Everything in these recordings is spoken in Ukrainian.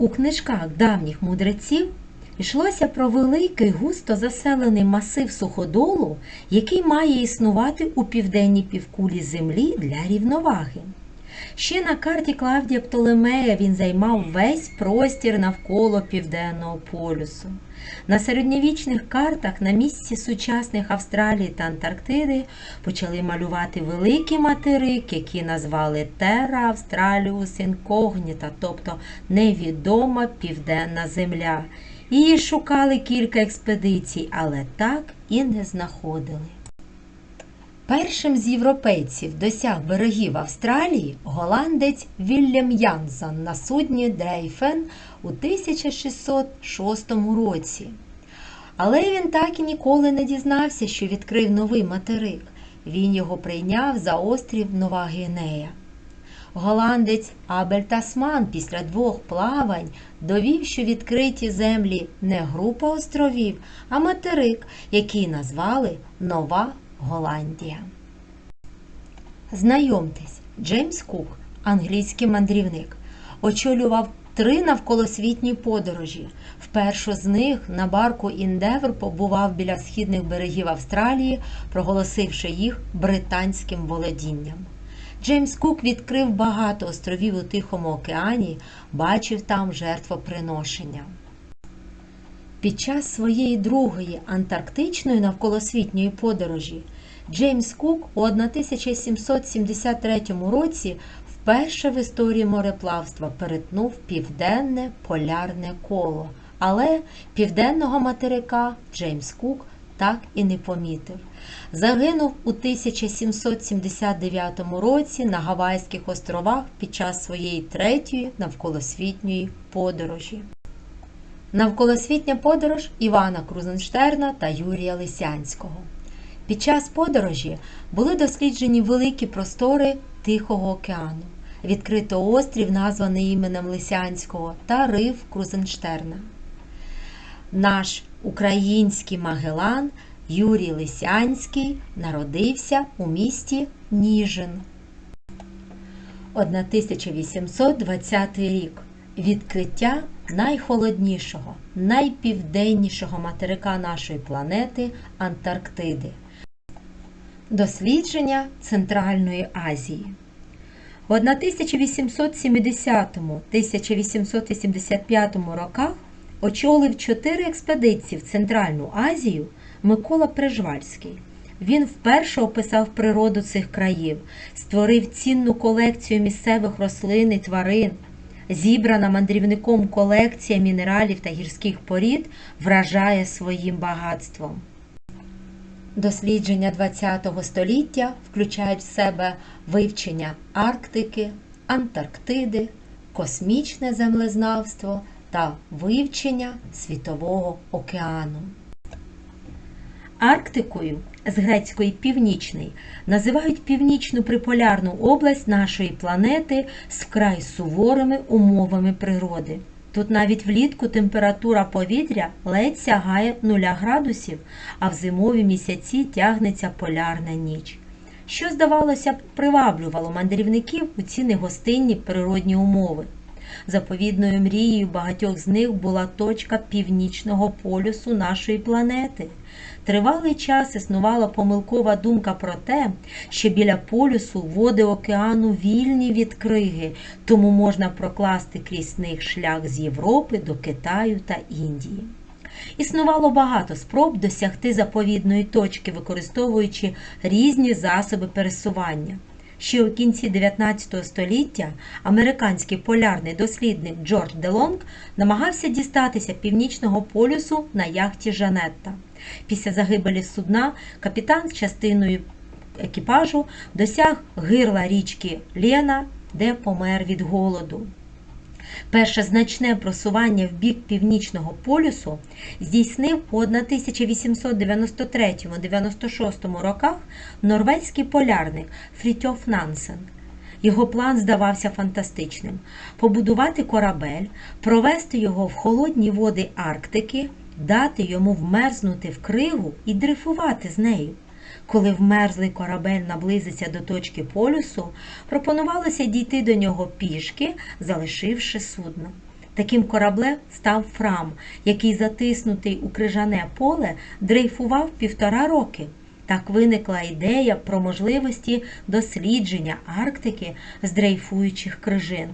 У книжках давніх мудреців йшлося про великий густо заселений масив суходолу, який має існувати у південній півкулі Землі для рівноваги. Ще на карті Клавдія Птолемея він займав весь простір навколо Південного полюсу. На середньовічних картах на місці сучасних Австралії та Антарктиди почали малювати великий материк, який назвали Terra Australius Incognita, тобто невідома південна земля. Її шукали кілька експедицій, але так і не знаходили. Першим з європейців досяг берегів Австралії голландець Вільям Янзан на судні Дрейфен у 1606 році. Але він так і ніколи не дізнався, що відкрив новий материк. Він його прийняв за острів Нова Гвінея. Голландець Абель Тасман після двох плавань довів, що відкриті землі не група островів, а материк, який назвали Нова Голландія. Знайомтесь, Джеймс Кук, англійський мандрівник, очолював три навколосвітні подорожі. Впершу з них на барку Індевр побував біля східних берегів Австралії, проголосивши їх британським володінням. Джеймс Кук відкрив багато островів у Тихому океані, бачив там жертвоприношення. Під час своєї другої антарктичної навколосвітньої подорожі Джеймс Кук у 1773 році вперше в історії мореплавства перетнув південне полярне коло, але південного материка Джеймс Кук так і не помітив. Загинув у 1779 році на Гавайських островах під час своєї третьої навколосвітньої подорожі. Навколосвітня подорож Івана Крузенштерна та Юрія Лисянського. Під час подорожі були досліджені великі простори Тихого океану, відкрито острів, названий іменем Лисянського, та риф Крузенштерна. Наш український Магелан Юрій Лисянський народився у місті Ніжин. 1820 рік. Відкриття найхолоднішого, найпівденнішого материка нашої планети Антарктиди. Дослідження Центральної Азії. В 1870-1885 роках очолив чотири експедиції в Центральну Азію Микола Прижвальський. Він вперше описав природу цих країв, створив цінну колекцію місцевих рослин і тварин. Зібрана мандрівником колекція мінералів та гірських порід вражає своїм багатством. Дослідження ХХ століття включають в себе вивчення Арктики, Антарктиди, космічне землезнавство та вивчення Світового океану. Арктикою з грецької північний називають північну приполярну область нашої планети з вкрай суворими умовами природи. Тут навіть влітку температура повітря ледь сягає 0 градусів, а в зимові місяці тягнеться полярна ніч. Що, здавалося б, приваблювало мандрівників у ці негостинні природні умови. Заповідною мрією багатьох з них була точка північного полюсу нашої планети. Тривалий час існувала помилкова думка про те, що біля полюсу води океану вільні від криги, тому можна прокласти крізь них шлях з Європи до Китаю та Індії. Існувало багато спроб досягти заповідної точки, використовуючи різні засоби пересування. Ще у кінці 19 століття американський полярний дослідник Джордж Делонг намагався дістатися північного полюсу на яхті Жанетта. Після загибелі судна капітан з частиною екіпажу досяг гирла річки Лєна, де помер від голоду. Перше значне просування в бік північного полюсу здійснив у 1893-96 роках норвезький полярник Фрітьоф Нансен. Його план здавався фантастичним: побудувати корабель, провести його в холодні води Арктики, дати йому вмерзнути в кригу і дрейфувати з нею. Коли вмерзлий корабель наблизиться до точки полюсу, пропонувалося дійти до нього пішки, залишивши судно. Таким кораблем став Фрам, який, затиснутий у крижане поле, дрейфував півтора роки. Так виникла ідея про можливості дослідження Арктики з дрейфуючих крижин.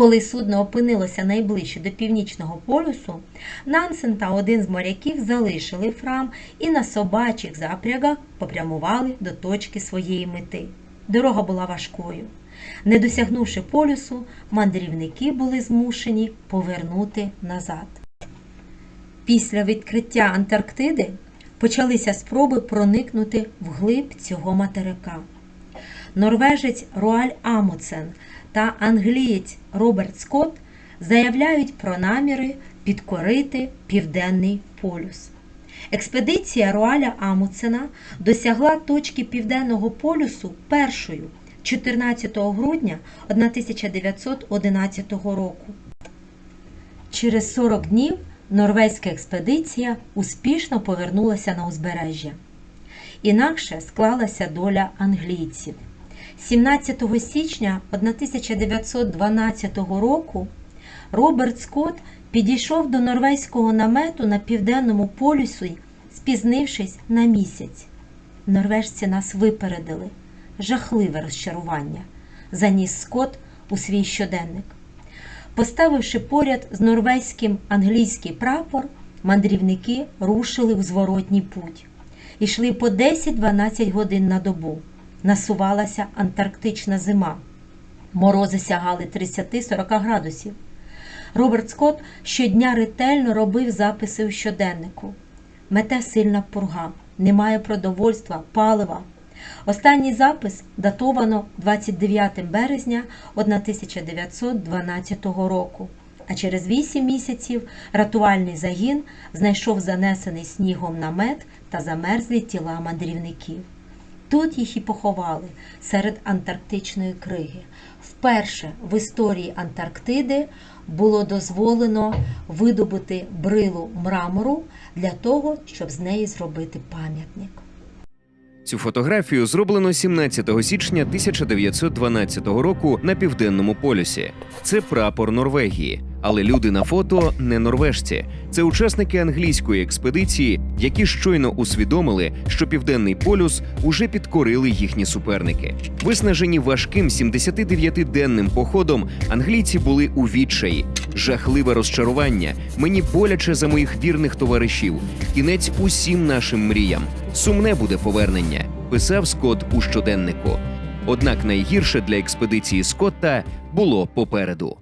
Коли судно опинилося найближче до північного полюсу, Нансен та один з моряків залишили Фрам і на собачих запрягах попрямували до точки своєї мети. Дорога була важкою. Не досягнувши полюсу, мандрівники були змушені повернути назад. Після відкриття Антарктиди почалися спроби проникнути вглиб цього материка. Норвежець Руаль Амуцен та англієць Роберт Скотт заявляють про наміри підкорити Південний полюс. Експедиція Руаля Амуцена досягла точки Південного полюсу першою 14 грудня 1911 року. Через 40 днів норвезька експедиція успішно повернулася на узбережжя. Інакше склалася доля англійців. 17 січня 1912 року Роберт Скотт підійшов до норвезького намету на південному полюсі, спізнившись на місяць. Норвежці нас випередили. Жахливе розчарування, заніс Скотт у свій щоденник. Поставивши поряд з норвезьким англійський прапор, мандрівники рушили в зворотній путь. Ішли по 10-12 годин на добу. Насувалася антарктична зима. Морози сягали 30-40 градусів. Роберт Скотт щодня ретельно робив записи у щоденнику. Мете сильна пурга, немає продовольства, палива. Останній запис датовано 29 березня 1912 року. А через 8 місяців рятувальний загін знайшов занесений снігом намет та замерзлі тіла мандрівників. Тут їх і поховали серед антарктичної криги. Вперше в історії Антарктиди було дозволено видобути брилу мрамору для того, щоб з неї зробити пам'ятник. Цю фотографію зроблено 17 січня 1912 року на південному полюсі. Це прапор Норвегії, але люди на фото не норвежці. Це учасники англійської експедиції, які щойно усвідомили, що південний полюс уже підкорили їхні суперники. Виснажені важким 79-денним походом, англійці були у відчаї. Жахливе розчарування. Мені боляче за моїх вірних товаришів. Кінець усім нашим мріям. Сумне буде повернення, писав Скотт у щоденнику. Однак найгірше для експедиції Скотта було попереду.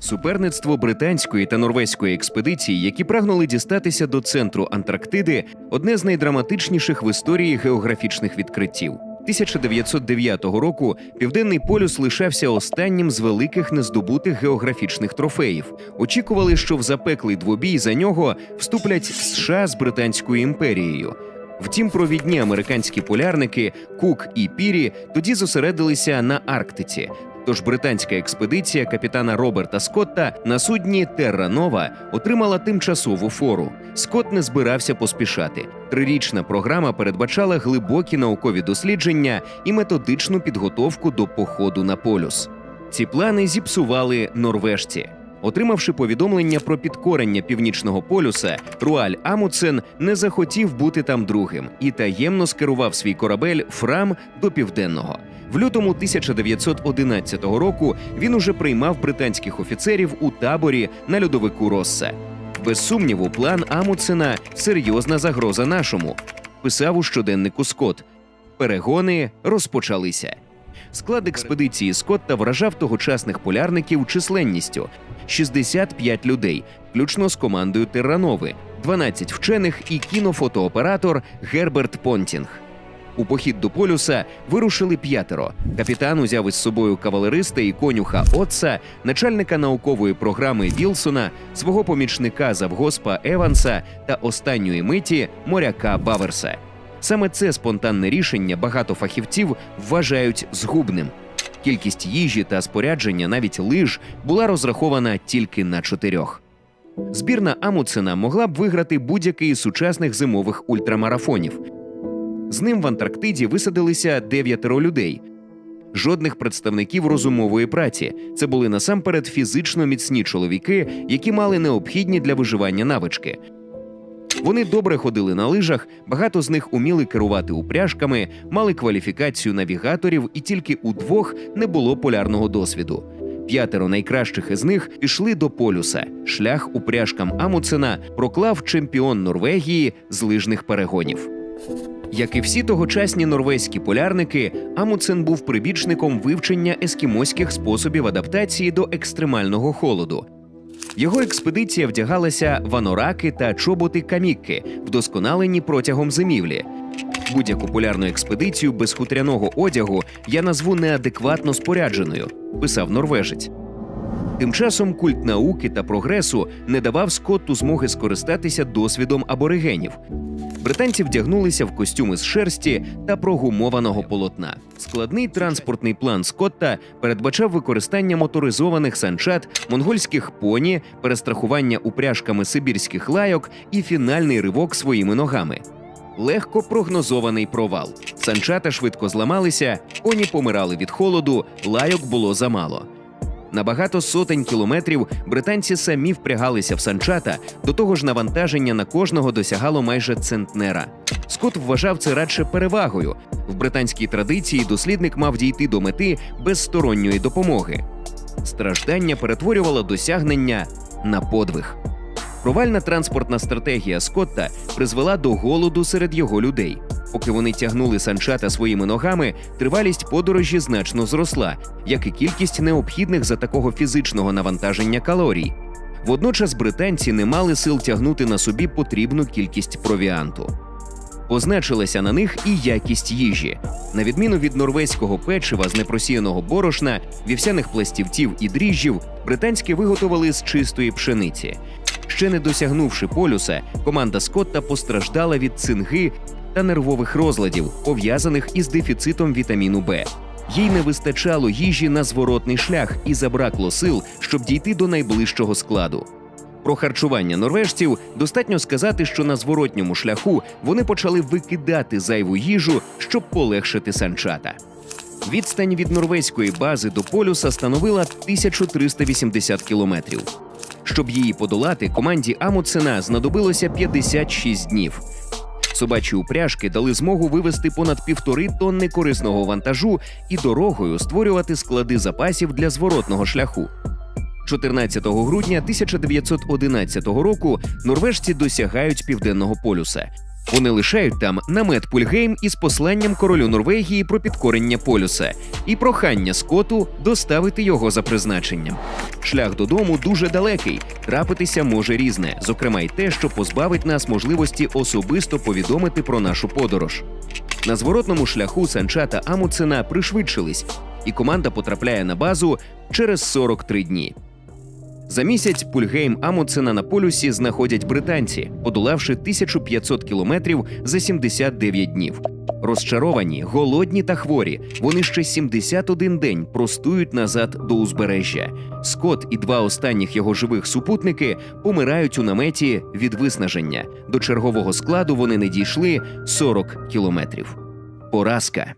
Суперництво британської та норвезької експедицій, які прагнули дістатися до центру Антарктиди, одне з найдраматичніших в історії географічних відкриттів. 1909 року південний полюс лишався останнім з великих нездобутих географічних трофеїв. Очікували, що в запеклий двобій за нього вступлять США з Британською імперією. Втім, провідні американські полярники Кук і Пірі тоді зосередилися на Арктиці. Тож британська експедиція капітана Роберта Скотта на судні Терра Нова отримала тимчасову фору. Скотт не збирався поспішати. Трирічна програма передбачала глибокі наукові дослідження і методичну підготовку до походу на полюс. Ці плани зіпсували норвежці. Отримавши повідомлення про підкорення північного полюса, Руаль Амуцен не захотів бути там другим і таємно скерував свій корабель Фрам до південного. В лютому 1911 року він уже приймав британських офіцерів у таборі на льодовику Росса. Без сумніву, план Амуцена серйозна загроза нашому. Писав у щоденнику Скотт. Перегони розпочалися. Склад експедиції Скотта вражав тогочасних полярників численністю 65 людей, включно з командою Терранови, 12 вчених і кінофотооператор Герберт Понтінг. У похід до полюса вирушили п'ятеро. Капітан узяв із собою кавалериста і конюха Отца, начальника наукової програми Вілсона, свого помічника завгоспа Еванса та останньої миті моряка Баверса. Саме це спонтанне рішення багато фахівців вважають згубним. Кількість їжі та спорядження, навіть лиж, була розрахована тільки на чотирьох. Збірна Амуцена могла б виграти будь-який із сучасних зимових ультрамарафонів. З ним в Антарктиді висадилися дев'ятеро людей. Жодних представників розумової праці. Це були насамперед фізично міцні чоловіки, які мали необхідні для виживання навички. Вони добре ходили на лижах, багато з них уміли керувати упряжками, мали кваліфікацію навігаторів, і тільки у двох не було полярного досвіду. П'ятеро найкращих із них пішли до полюса. Шлях упряжкам Амуцена проклав чемпіон Норвегії з лижних перегонів. Як і всі тогочасні норвезькі полярники, Амуцен був прибічником вивчення ескімоських способів адаптації до екстремального холоду. Його експедиція вдягалася в анораки та чоботи камікки, вдосконалені протягом зимівлі. Будь-яку полярну експедицію без хутряного одягу я назву неадекватно спорядженою, писав норвежець. Тим часом культ науки та прогресу не давав Скотту змоги скористатися досвідом аборигенів. Британці вдягнулися в костюми з шерсті та прогумованого полотна. Складний транспортний план Скотта передбачав використання моторизованих санчат, монгольських поні, перестрахування упряжками сибірських лайок і фінальний ривок своїми ногами. Легко прогнозований провал. Санчата швидко зламалися, коні помирали від холоду, лайок було замало. На багато сотень кілометрів британці самі впрягалися в санчата, до того ж навантаження на кожного досягало майже центнера. Скотт вважав це радше перевагою. В британській традиції дослідник мав дійти до мети без сторонньої допомоги. Страждання перетворювало досягнення на подвиг. Провальна транспортна стратегія Скотта призвела до голоду серед його людей. Поки вони тягнули санчата своїми ногами, тривалість подорожі значно зросла, як і кількість необхідних за такого фізичного навантаження калорій. Водночас британці не мали сил тягнути на собі потрібну кількість провіанту. Позначилася на них і якість їжі. На відміну від норвезького печива з непросіяного борошна, вівсяних пластівців і дріжджів, британські виготовили з чистої пшениці. Ще не досягнувши полюса, команда Скотта постраждала від цинги та нервових розладів, пов'язаних із дефіцитом вітаміну Б. Їй не вистачало їжі на зворотний шлях і забракло сил, щоб дійти до найближчого складу. Про харчування норвежців достатньо сказати, що на зворотньому шляху вони почали викидати зайву їжу, щоб полегшити санчата. Відстань від норвезької бази до полюса становила 1380 кілометрів. Щоб її подолати, команді Амуцена знадобилося 56 днів. Собачі упряжки дали змогу вивезти понад півтори тонни корисного вантажу і дорогою створювати склади запасів для зворотного шляху. 14 грудня 1911 року норвежці досягають південного полюса. Вони лишають там намет Пульгейм із посланням королю Норвегії про підкорення полюса і прохання Скоту доставити його за призначенням. Шлях додому дуже далекий, трапитися може різне, зокрема й те, що позбавить нас можливості особисто повідомити про нашу подорож. На зворотному шляху Санчата Амуцена пришвидшились, і команда потрапляє на базу через 43 дні. За місяць Пульгейм Амуцена на полюсі знаходять британці, подолавши 1500 кілометрів за 79 днів. Розчаровані, голодні та хворі, вони ще 71 день простують назад до узбережжя. Скот і два останніх його живих супутники помирають у наметі від виснаження. До чергового складу вони не дійшли 40 кілометрів. Поразка.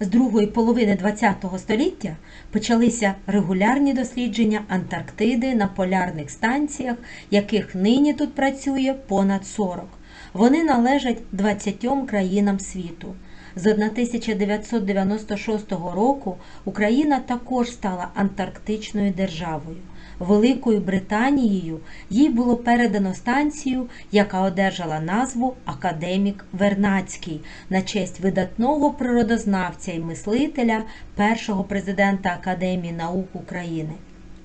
З другої половини ХХ століття почалися регулярні дослідження Антарктиди на полярних станціях, яких нині тут працює понад 40. Вони належать 20 країнам світу. З 1996 року Україна також стала антарктичною державою. Великою Британією їй було передано станцію, яка одержала назву Академік Вернацький на честь видатного природознавця і мислителя, першого президента Академії наук України.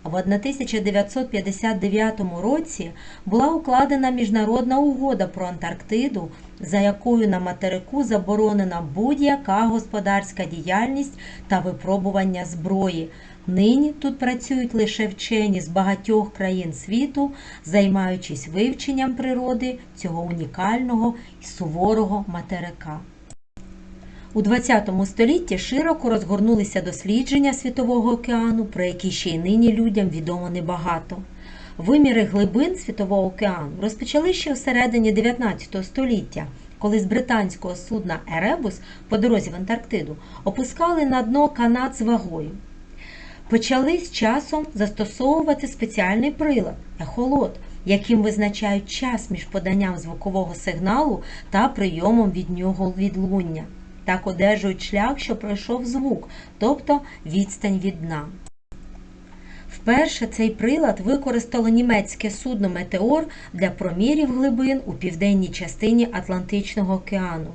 В 1959 році була укладена міжнародна угода про Антарктиду, за якою на материку заборонена будь-яка господарська діяльність та випробування зброї. Нині тут працюють лише вчені з багатьох країн світу, займаючись вивченням природи цього унікального і суворого материка. У ХХ столітті широко розгорнулися дослідження Світового океану, про які ще й нині людям відомо небагато. Виміри глибин Світового океану розпочали ще в середині 19 століття коли з британського судна Еребус по дорозі в Антарктиду опускали на дно канат з вагою. Почали з часом застосовувати спеціальний прилад ехолот, яким визначають час між поданням звукового сигналу та прийомом від нього відлуння. Так одержують шлях, що пройшов звук, тобто відстань від дна. Вперше цей прилад використало німецьке судно Метеор для промірів глибин у південній частині Атлантичного океану.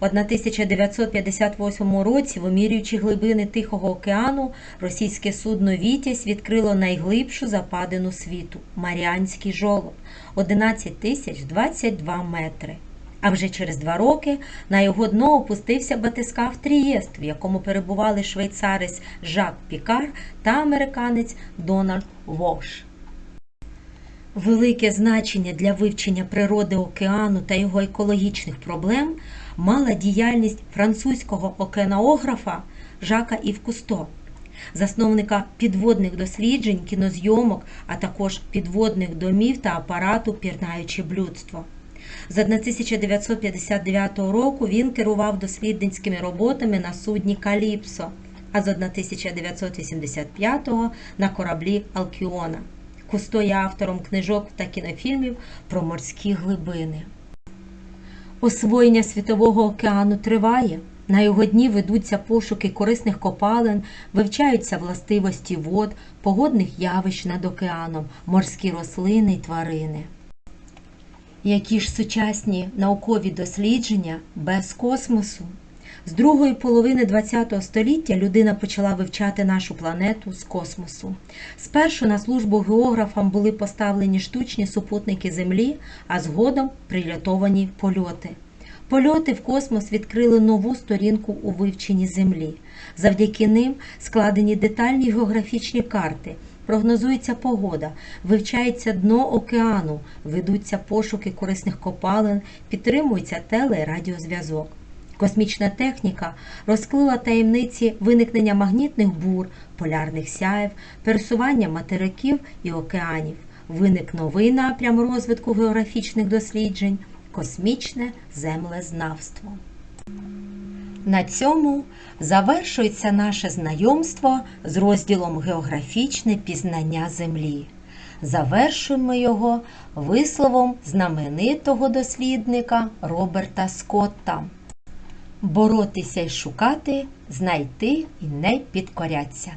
У 1958 році, вимірюючи глибини Тихого океану, російське судно Вітязь відкрило найглибшу западину світу Маріанський жолоб 11 тисяч 22 метри. А вже через два роки на його дно опустився батискаф Трієст, в якому перебували швейцарець Жак Пікар та американець Дональд Вош. Велике значення для вивчення природи океану та його екологічних проблем мала діяльність французького океанографа Жака Ів Кусто, засновника підводних досліджень, кінозйомок, а також підводних домів та апарату Пірнаюче блюдство. З 1959 року він керував дослідницькими роботами на судні Каліпсо, а з 1985 на кораблі Алкіона. Кусто є автором книжок та кінофільмів про морські глибини. Освоєння Світового океану триває. На його дні ведуться пошуки корисних копалин, вивчаються властивості вод, погодних явищ над океаном, морські рослини й тварини. Які ж сучасні наукові дослідження без космосу? З другої половини ХХ століття людина почала вивчати нашу планету з космосу. Спершу на службу географам були поставлені штучні супутники Землі, а згодом прильотовані польоти. Польоти в космос відкрили нову сторінку у вивченні Землі. Завдяки ним складені детальні географічні карти, прогнозується погода, вивчається дно океану, ведуться пошуки корисних копалин, підтримується теле- і радіозв'язок. Космічна техніка розкрила таємниці виникнення магнітних бур, полярних сяєв, пересування материків і океанів. Виник новий напрям розвитку географічних досліджень космічне землезнавство. На цьому завершується наше знайомство з розділом Географічне пізнання Землі. Завершуємо його висловом знаменитого дослідника Роберта Скотта. Боротися й шукати, знайти і не підкоряться.